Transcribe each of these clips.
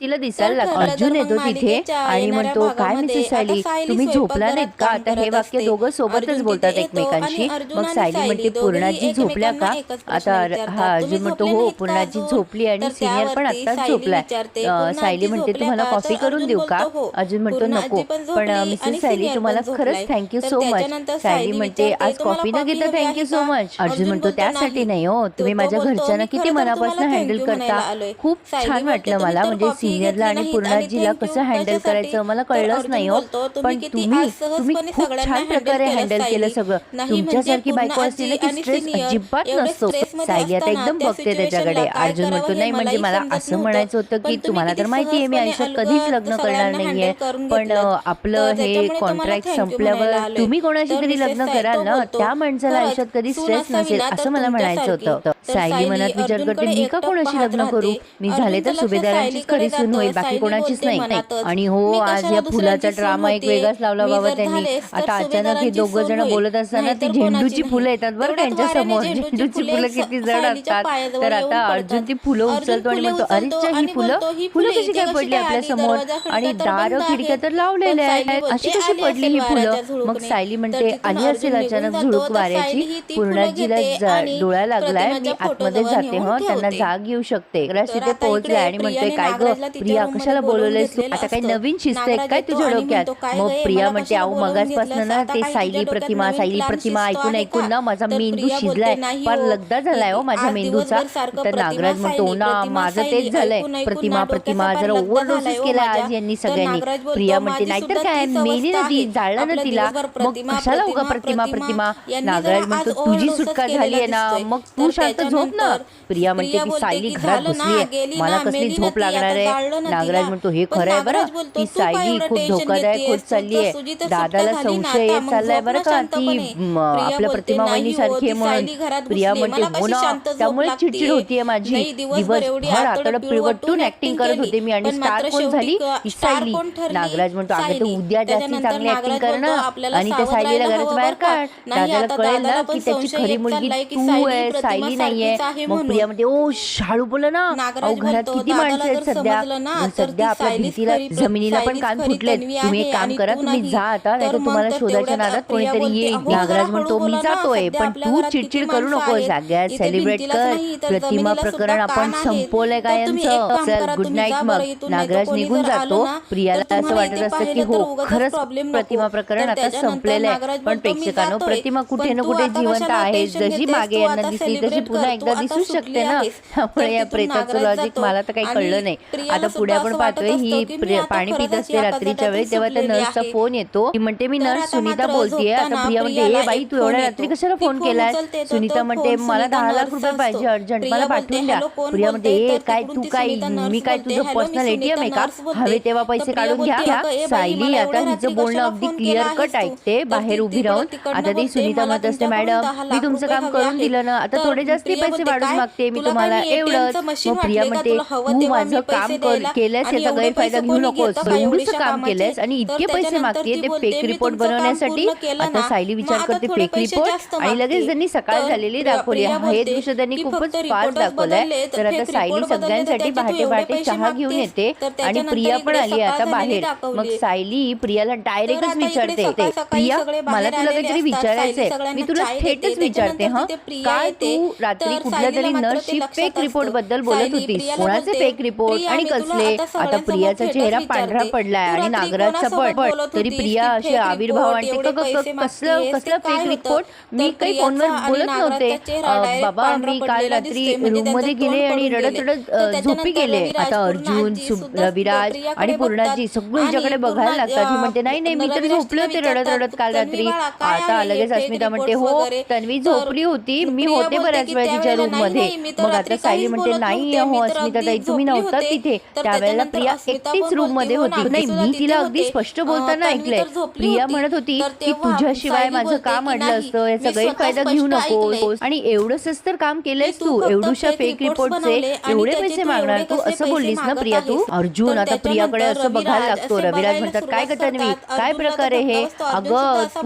तिला दिसायला लागतो. अर्जुन येतो तिथे आणि म्हणतो काय मिसेस सायली तुम्ही झोपला हो, नाहीत का? आता हे वाक्य दोघं सोबतच बोलतात एकमेकांशी. मग सायली म्हणते पूर्णाजी झोपल्या का? आता हा अर्जुन म्हणतो हो पूर्णाजी झोपली आणि सिनियर पण आताच झोपलाय. सायली म्हणते तुम्हाला कॉफी करून देऊ का? अर्जुन म्हणतो नको. पण मिसेस सायली तुम्हाला खरंच थँक्यू सो मच सायली म्हणते आज कॉफी न घेता थँक्यू सो मच अर्जुन म्हणतो त्यासाठी नाही. हो तुम्ही माझ्या घरच्यांना किती मनापासून हँडल करता खूप छान वाटलं मला म्हणजे सिनियरला आणि पूर्णाजीला कसं हँडल करायचं मला कळलंच नाही हो. पण तुम्ही तुम्ही खूप छान प्रकारे हँडल केलं सगळं. तुमच्यासारखी बायको असतील ना की स्ट्रेस अजिबात नसतो. सायली आता एकदम बघते त्याच्याकडे अर्जुन म्हणतो नाही म्हणजे मला असं म्हणायचं होतं की तुम्हाला तर माहिती आहे मी आयुष्यात कधीच लग्न करणार नाहीये. पण आपलं हे कॉन्ट्रॅक्ट संपल्यावर तुम्ही कोणाशी तरी लग्न कराल ना त्या माणसाला आयुष्यात कधी स्ट्रेस नसेल असं मला म्हणायचं होतं. सायली मनात विचार करते मी का कोणाशी लग्न करू? मी झाले तर सुभेदारांचीच खरी सून होईल बाकी कोणाचीच नाही आणि हो आज या फुलाचा ड्रामा एक वेगळाच लावला बाबा त्यांनी. आता अचानक हे दोघ जण बोलत असताना ती झेंडूची फुलं येतात बरं त्यांच्यासमोर झेंडूची फुलं किती जड असतात. तर आता अर्जुन ती फुलं उचलतो आणि म्हणतो अरेच्या ही फुलं फुलं कशी काय पडली आपल्यासमोर आणि दार खिडक्या तर लावलेल्या आहेत. अशी कशी पडली ही फुलं? मग सायली म्हणते आली असेल अचानक झुळूक वाऱ्याची पूर्णाजीला डोळा लागलाय आतमध्ये जाते हा त्यांना जाग येऊ शकते. तिथे पोहोचले आणि म्हणते काय ग प्रिया कशाला बोलवलेस आता काही नवीन शिजतंय काय तुझ्या डोक्यात? मग प्रिया म्हणते आऊ मगासपासून ना ते सायली प्रतिमा सायली प्रतिमा ऐकून ऐकून ना माझा मेंदू शिजलाय. फार लगदा झालाय हो माझ्या मेंदूचा. तर नागराज म्हणतो ना माझं तेच झालंय. प्रतिमा प्रतिमा जरा ओव्हरडोसेस केला आज यांनी सगळ्यांनी. प्रिया म्हणते नाहीतर काय मेली ना ती जाळला ना तिला. मग कशाला उगा प्रतिमा प्रतिमा नागराज म्हणतो तुझी सुटका झाली आहे ना मग तू शांत आता झोप ना प्रिया म्हणते की सायली घरात घुसली मला कसली झोप लागणार आहे? नागराज म्हणतो हे खरं आहे बरं. ती सायली खूप धोकादायक होत चालली आहे. दादाला संशय येत चाललाय बरं का? ती आपल्या प्रतिमा वहिनी सारखी आहे म्हणून. प्रिया म्हणते हो ना त्यामुळे चिडचिड होतीये माझी. दिवसभर आतड पिळवटून ऍक्टिंग करत होते मी आणि स्टार कोण झाली? सायली. नागराज म्हणतो अगं तू उद्या जास्ती चांगली ऍक्टिंग कर ना आणि त्या सायलीला घराच्या बाहेर काढ दादाला कळेल ना की त्याची खरी मुलगी तू आहे सायली नाही नाहीये. मग प्रिया म्हणते ओ शाळू बोल ना. अहो घरात किती माणसं आहेत सध्या. सध्या आपल्या भीतीला जमिनीला पण कान फुटलेत. तुम्ही एक काम करा तुम्ही जा आता नाही तुम्हाला शोधायच्या नादात कोणीतरी येईल. नागराज म्हणतो मी जातोय पण तू चिडचिड करू हो, नको जाग्यात सेलिब्रेट कर. प्रतिमा प्रकरण आपण संपवलंय काय यांचं चल गुड नाईट मग. नागराज निघून जातो. प्रियाला असं वाटत असतं की हो खरंच प्रतिमा प्रकरण आता संपलेलं आहे. पण प्रेक्षकांनो प्रतिमा कुठे ना कुठे जिवंत आहे. जशी मागे यांना दिसली तशी पुन्हा पुन्हा एकदा दिसू शकते ना. त्यामुळे या प्रेताचं लॉजिक मला तर काही कळलं नाही. आता पुढे आपण पाहतोय ही पाणी पित असते रात्रीच्या वेळी तेव्हा त्या नर्सचा फोन येतो. ती म्हणते मी नर्स सुनीता बोलतेय. आता प्रिया म्हणते हे बाई तू एवढ्या रात्री कशाला फोन केलाय सुनीता म्हणते मला दहा लाख रुपये पाहिजे अर्जंट मला पाठवून द्या. प्रिया म्हणते हे काय तू काय मी काय तुझं पर्सनल एटीएम आहे का हवे तेव्हा पैसे काढून घ्या सायली आता तिचं बोलणं अगदी क्लिअर कट ऐकते बाहेर उभी राहून आता ती सुनीता म्हणत असते मॅडम मी तुमचं काम करून दिलं ना आता थोडे जास्त कसले पैसे वाढून मागते मी तुम्हाला एवढंच. मग प्रिया म्हणते तू माझं काम केलंयस याचा गैरफायदा घेऊ नकोस. एवढंच काम केलंयस आणि इतके पैसे मागते ते फेक रिपोर्ट बनवण्यासाठी आता सायली विचार करते फेक रिपोर्ट आणि लगेच त्यांनी सकाळ झालेली दाखवली हे दृश्य त्यांनी खूपच फास्ट दाखवलाय. तर आता सायली सगळ्यांसाठी पहाटे पहाटे चहा घेऊन येते आणि प्रिया पण आली आता बाहेर. मग सायली प्रियाला डायरेक्टच विचारते प्रिया मला तुला काहीतरी विचारायचंय मी तुला थेटच विचारते हा काय तू रात्री तर कुठल्या तरी नर्सची फेक रिपोर्ट. बद्दल बोलत प्रियाला कोणाचे फेक रिपोर्ट "प्रिया, आणि मी कसले? आता प्रियाचा चेहरा. पांढरा पडलाय आणि नागराजचा बोलत तरी प्रिया report, आणते कसलं कसलं फेक होतं? रिपोर्ट मी काही फोनवर बोलत नव्हते. बाबा मी काल रात्री दिसतोय, म्हणजे रूममध्ये गेले आणि रडत. रडत झोपी गेले. आता अर्जुन रविराज आणि पूर्णाजी. सगळे हिच्याकडे बघायला लागतात. ही अं, म्हणते नाही नाही मी तर झोपले होते रडत रडत काल "तन्वी रात्री आता लगेच अस्मिता म्हणते हो वगैरे?" तन्वी झोपली होती मी होते बऱ्याच की तिच्या त्यावेळेला रूममध्ये मग आता रात्री सायली म्हणते नाही नव्हते, हो अस्मिता ताई तुम्ही झोपली नव्हतात होते. तिथे त्यावेळेला प्रिया एकटीच रूममध्ये होती "हो, नाही मी तिला अगदी. स्पष्ट अं, बोलताना तन्वी ऐकलंय प्रिया. म्हणत होती की तुझ्याशिवाय सायली माझं काम की अडलं असतं हे मी सगळे स्वतः फायदा स्पष्ट घेऊ नकोस ऐकलंय. आणि एवढंच तर काम केलंयस तू तू एवढूशा फेक रिपोर्टचे एवढे पैसे तू मागणार एवढे तू असं बोललीस ना प्रिया तू? अर्जुन आता प्रियाकडे असं बघायला लागतो रविराज म्हणतात काय करता तन्वी. काय प्रकार आहे हे धक्का बसतो. अर्जुन अगं सुद्धा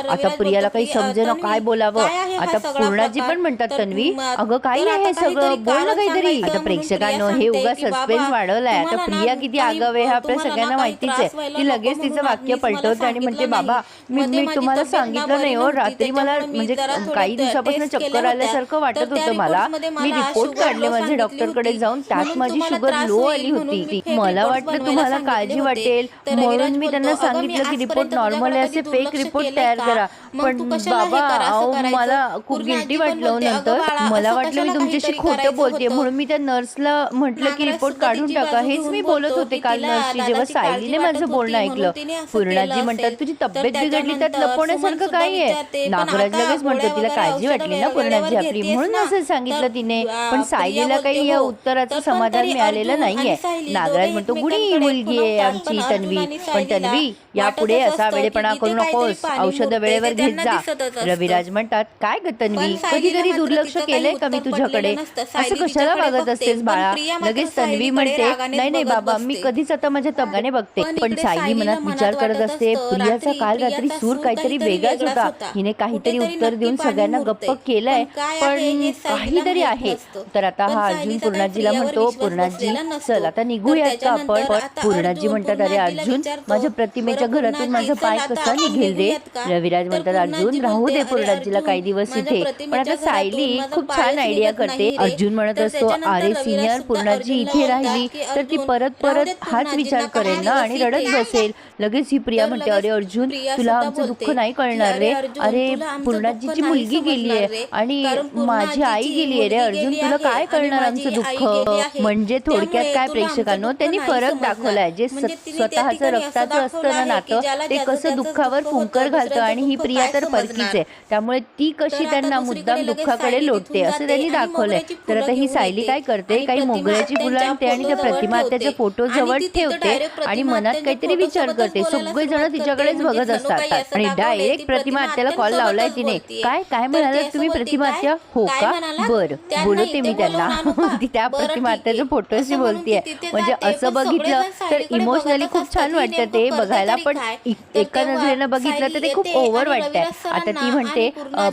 असा आता प्रियाला काही समजेना काय बोलावं? आता पूर्णाजी पण म्हणतात तन्वी अगं काही आहे सगळं? बोल ना काहीतरी. आता प्रेक्षकांना हे उगा सस्पेन्स वाढवलाय. आता प्रिया किती आगाव आहे हे आपल्या सगळ्यांना माहितीच आहे ती लगेच तिचं वाक्य पलटवते आणि म्हणते बाबा मी मी तुम्हाला सांगितलं नाही हो रात्री मला म्हणजे काही दिवसापासून चक्कर आल्यासारखं वाटत होतं मला. मी रिपोर्ट काढले माझे डॉक्टरकडे जाऊन त्यात माझी शुगर लो आली होती. मला वाटलं तुम्हाला काळजी वाटेल म्हणून मी त्यांना सांगितलं की रिपोर्ट नॉर्मल आहे असे फेक रिपोर्ट तयार करा करा पण बाबा मला खूप गिल्टी वाटलं हो नंतर. मला वाटलं मी तुमच्याशी खोटं बोलते म्हणून मी त्या नर्सला म्हटलं की रिपोर्ट काढून टाका. हेच मी बोलत होते काल नर्सची जेव्हा सायलीने माझं बोलणं ऐकलं. पूर्णाजी म्हणतात तुझी तब्येत बिघडली त्यात लपवण्यासारखं काय आहे? नागराज लगेच म्हणतो तिला काळजी वाटली ना पूर्णाजी आपली. म्हणून असं सांगितलं तिने. पण सायलीला काही या उत्तराचं समाधान मिळालेलं नाहीये. नागराज म्हणतो गुडी मुलगी आहे आमची तन्वी पण तन्वी. यापुढे असा वेळेपणा करू नकोस औषध वेळ वेळेवर घेत जा. रविराज म्हणतात काय गतनवी कधीतरी दुर्लक्ष केले का मी तुझ्याकडे? असं कशाला बघत असतेस बाळा? लगेच तन्वी म्हणते नाही नाही बाबा मी कधीच आता माझ्या तब्याने बघते. पण साईली मनात विचार करत असते प्रियाचा काल रात्री सूर काहीतरी वेगळाच होता. हिने काहीतरी उत्तर देऊन सगळ्यांना गप्प केलंय. पण काहीतरी आहे. तर आता हा अर्जुन पूर्णाजीला म्हणतो पूर्णाजी चल आता निघूयात का आपण? पूर्णाजी म्हणतात अरे अर्जुन माझ्या प्रतिमेच्या घरातून माझा पाय कसा निघेल रे रविराज महाराज म्हणतात अर्जुन राहू दे पूर्णाजीला काही दिवस इथे. पण आता सायली खूप छान आयडिया करते. अर्जुन म्हणत असतो अरे सिनियर पूर्णाजी इथे राहिली तर ती परत परत हाच विचार करेल ना आणि रडत बसेल. लगेच ही प्रिया म्हणते अरे अर्जुन तुला आमचं दुःख नाही कळणार रे. अरे पूर्णाजीची मुलगी गेली आहे आणि माझी आई गेली आहे रे. अर्जुन तुला काय कळणार आमचं दुःख? म्हणजे थोडक्यात काय प्रेक्षकांनो त्यांनी फरक दाखवलाय जे स्वतःच रक्ताचं असतं ना नातं ते कसं दुःखावर फुंकर घालतं आणि ही प्रिया तर परकीच आहे. त्यामुळे ती कशी त्यांना मुद्दाम दुःखाकडे लोटते असं त्यांनी दाखवलंय. तर आता ही सायली काय करते? काही मोगऱ्याची फुलं आणते आणि त्या प्रतिमा त्याचे फोटो जवळ ठेवते आणि मनात काहीतरी विचार करते. सगळे जण तिच्याकडेच बघत असतात. आणि डायरेक्ट प्रतिमा आत्याला कॉल लावलाय तिने. काय काय म्हणालात तुम्ही? प्रतिमा आत्या हो का? बर बोलते मी त्यांना. त्या प्रतिमा आत्याच्या फोटोशी बोलतीये म्हणजे असं बघितलं तर इमोशनली खूप छान वाटतं ते बघायला पण एका नजरेनं बघितलं तर ते खूप ओव्हर कवर वाटतंय. आता ती म्हणते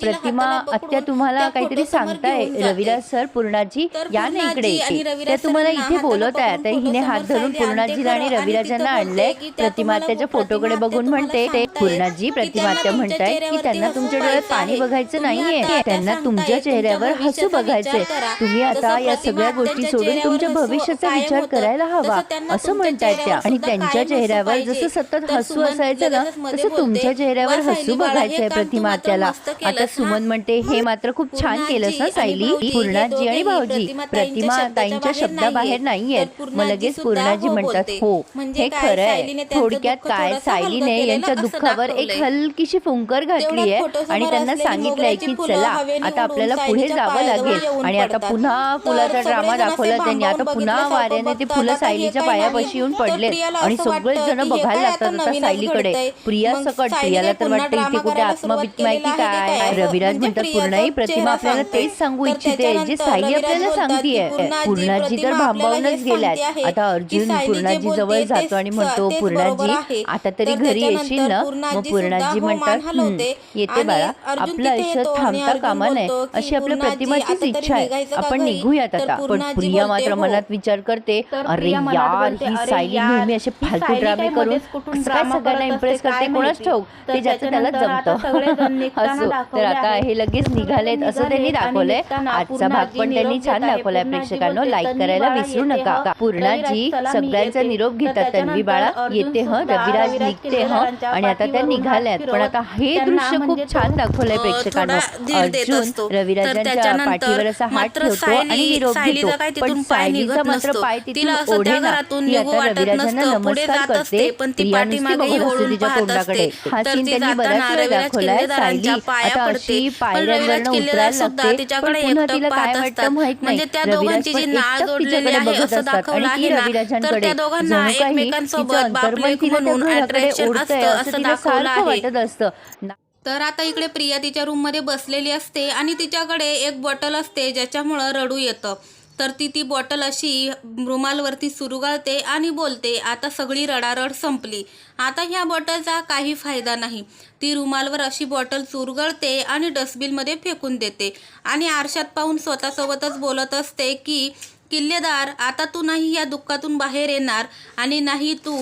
प्रतिमा आत्या तुम्हाला काहीतरी सांगताय? रविदास सर पूर्णाजी या ना इकडे त्या तुम्हाला इथे बोलवत आहे आता हिने हात धरून पूर्णाजीला आणि रविराजांना आणलंय. प्रतिमा त्याच्या फोटोकडे बघून म्हणते पूर्णाजी प्रतिमा आत्या म्हणताय की त्यांना तुमच्या डोळ्यात पाणी बघायचं नाहीये. त्यांना तुमच्या चेहऱ्यावर हसू बघायचंय. तुम्ही आता या सगळ्या गोष्टी सोडून तुमच्या भविष्याचा विचार करायला हवा असं म्हणतायत त्या. आणि त्यांच्या चेहऱ्यावर जसं सतत हसू असायचं ना तसं तुमच्या चेहऱ्यावर हसू बघायचंय प्रतिमा त्याला. आता सुमन म्हणते हे मात्र खूप छान केलंस ना सायली. पूर्णाजी आणि भाऊजी. प्रतिमा ताईंच्या शब्दाबाहेर नाहीयेत. मग लगेच पूर्णाजी म्हणतात हो हे खरं आहे. थोडक्यात काय? सायलीने यांच्या दुःखावर एक हलकीशी फुंकर घातली आहे आणि त्यांना सांगितलंय की चला आता आपल्याला पुढे जावं लागेल. आणि आता पुन्हा फुलाचा ड्रामा दाखवला त्यांनी. आता पुन्हा वाऱ्याने ते फुलं सायलीच्या पायापाशी येऊन पडले आणि सगळेच जण बघायला लागतात आता सायलीकडे प्रिया सकट प्रियाला तर वाटत आता इथे कुठे आत्मबिक माहिती काय? रविराज म्हणतात पूर्ण ही म्हणजे प्रतिमा आपल्याला तेच सांगू इच्छिते जे साई आपल्याला सांगतीये. पूर्णाजी तर भांबावूनच गेल्यात आता अर्जुन पूर्णाजी जवळ जातो आणि म्हणतो पूर्णाजी आता तरी घरी येशील ना? मग पूर्णाजी म्हणतात येते बाळा आपलं आयुष्य थांबता कामा नये. अशी आपल्या प्रतिमाचीच इच्छा आहे. आपण निघूयात आता. पण प्रिया मात्र मनात विचार करते अरे यार ही साई नेहमी असे फालतू ड्रामे करून सगळ्यांना इम्प्रेस करते कोणाच ठाऊक ते ज्याचं त्याला सगळेजण जमतं तर आता. हे लगेच निघालेत असं त्यांनी दाखवलंय आजचा भाग पण त्यांनी छान. दाखवलाय प्रेक्षकांनो लाईक "तन्वी करायला विसरू येते नका हं. पूर्णाजी सगळ्यांचा येते." निरोप घेतात तन्वी बाळा येते हं रविराज निघते हं आणि आता त्या निघाल्यात हात पण आता हे दृश्य खूप म्हणजे छान दाखवलंय प्रेक्षकांनो अर्जुन रविराजांच्या त्याच्यानंतर पाठीवर असा हात ठेवतो आणि निरोप घेतो पण तिथून पाय सायलीचा मात्र. पाय तिला तिथून असं त्या ओढेना घरातून ती निघू आता वाटत रविराजांना नसतं. पुढे नमस्कार जात करते असते, पण ती ओढून तिच्या तोंडाकडे असते. हा सीन त्यांनी बऱ्याच रविराज किल्लेदारांच्या पाया पडते. पण रविराज किल्लेदार सुद्धा तिच्याकडे एकटक पाहत असतात. म्हणजे त्या दोघांची जी नाळ जोडलेली आहे असं दाखवलं आहे ना. तर त्या दोघांना एकमेकांसोबत म्हणून असतं असं दाखवलं आहे. तर आता इकडे प्रिया तिच्या रूममध्ये बसलेली असते आणि तिच्याकडे एक बॉटल असते ज्याच्यामुळं रडू येतं तर ती ती बॉटल अशी रुमालवरती सुरुगाळते आणि बोलते आता सगळी रडारड संपली. आता ह्या बॉटलचा काही फायदा नाही. ती रुमालवर अशी बॉटल चुरगळते आणि डस्टबिनमध्ये फेकून देते. आणि आरशात पाहून स्वतःसोबतच बोलत असते की किल्लेदार आता तू नाही या दुःखातून बाहेर येणार आणि नाही तू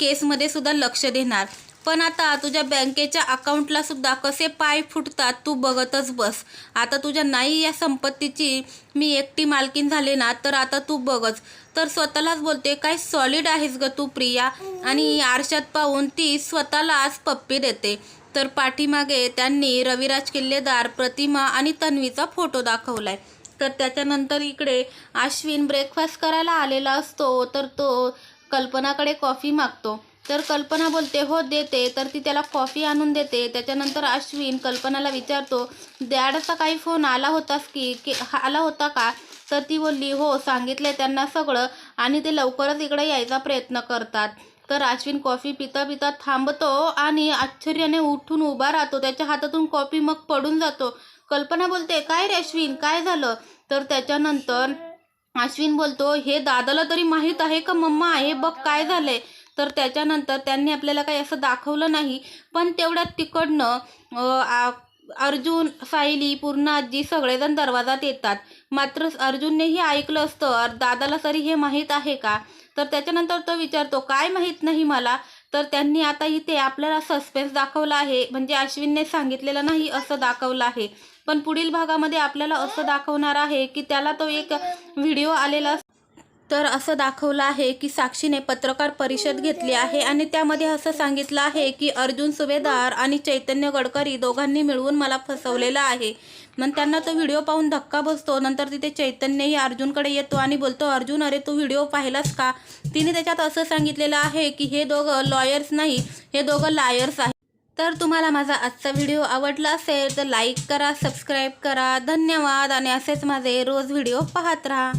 केसमध्ये सुद्धा लक्ष देणार. पण आता तुझ्या बँकेच्या अकाउंटला सुद्धा कसे पाय फुटतात तू बघतच बस. आता तुझ्या नाही या संपत्तीची मी एकटी मालकीन झाले ना तर आता तू बघच. तर स्वतःलाच बोलते काय सॉलिड आहेस ग तू प्रिया? आणि आरशात पाहून ती स्वतःलाच पप्पी देते. तर पाठीमागे त्यांनी रविराज किल्लेदार प्रतिमा आणि तन्वीचा फोटो दाखवलाय. तर त्याच्यानंतर इकडे अश्विन ब्रेकफास्ट करायला आलेला असतो तर तो कल्पनाकडे कॉफी मागतो. तर कल्पना बोलते हो देते. तर ती त्याला कॉफी आणून देते. त्याच्यानंतर अश्विन कल्पनाला विचारतो डॅडचा काही फोन आला होतास की की आला होता का? तर ती बोलली हो सांगितले त्यांना सगळं आणि ते लवकरच इकडे यायचा प्रयत्न करतात. तर अश्विन कॉफी पिता पिता थांबतो आणि आश्चर्याने उठून उभा राहतो. त्याच्या हातातून कॉफी मग पडून जातो. कल्पना बोलते काय रे अश्विन काय झालं? तर त्याच्यानंतर अश्विन बोलतो हे दादाला तरी माहीत आहे का मम्मा? हे बघ काय झालंय? तर त्याच्यानंतर त्यांनी आपल्याला काही असं दाखवलं नाही. पण तेवढ्यात तिकडनं आ- अर्जुन सायली पूर्ण आजी सगळेजण दरवाजात येतात. मात्र अर्जुननेही ऐकलं असतं दादाला तरी हे माहीत आहे का? तर त्याच्यानंतर तो विचारतो काय माहीत नाही मला? तर त्यांनी आता इथे आपल्याला सस्पेन्स दाखवला आहे. म्हणजे अश्विनने सांगितलेलं नाही असं दाखवलं आहे. पण पुढील भागामध्ये आपल्याला असं दाखवणार आहे की त्याला तो एक व्हिडिओ आलेला तर असं दाखवलं आहे की साक्षीने पत्रकार परिषद घेतली आहे आणि त्यामध्ये असं सांगितलं आहे की अर्जुन सुभेदार आणि चैतन्य गडकरी दोघांनी मिळवून मला फसवलेलं आहे. मग त्यांना तो व्हिडिओ पाहून धक्का बसतो. नंतर तिथे चैतन्यही अर्जुनकडे येतो आणि बोलतो अर्जुन अरे तू व्हिडिओ पाहिलास का? तिने त्याच्यात असं सांगितलेलं आहे की हे दोघं लॉयर्स नाही हे दोघं लायर्स आहे तर तुम्हाला माझा आजचा व्हिडिओ आवडला असेल तर लाईक करा सबस्क्राईब करा. धन्यवाद आणि असेच माझे रोज व्हिडिओ पाहत राहा.